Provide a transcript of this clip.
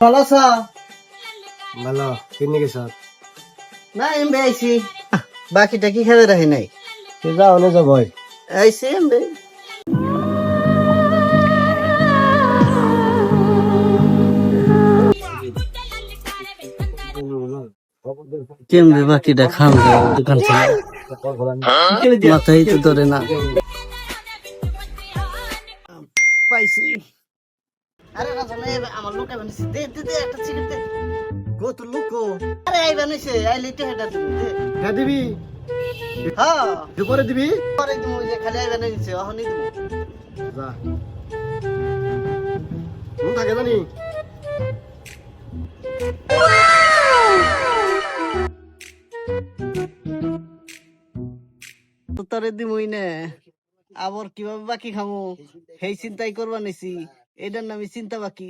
ভালো আছো? ভালো। কিনে গেছ? না এমবে আইছি। বাকিটা কি খেতে রাখি নাই? তুই যাও না ভয় আইছি এমবে। বাকিটা খাম দোকান থেকে। মাথায় তো ধরে না। পাইছি। আরে রাজন আমার লোক বানিয়েছে দে দে দে একটা সিগারেট দে। কত লোক আরে আই তো হেটা দিবি দে। হ্যাঁ দিবি? হ্যাঁ। দুপুরে দিবি? পরে দিমু যে খালি আই বানিয়েছে অহনি দিমু। যা। হুম থাকে জানি। তোরে দিমুই না আবার কীভাবে বাকি খামু? সেই চিন্তাই করবা নিছি। এটার নামই চিন্তা বাকি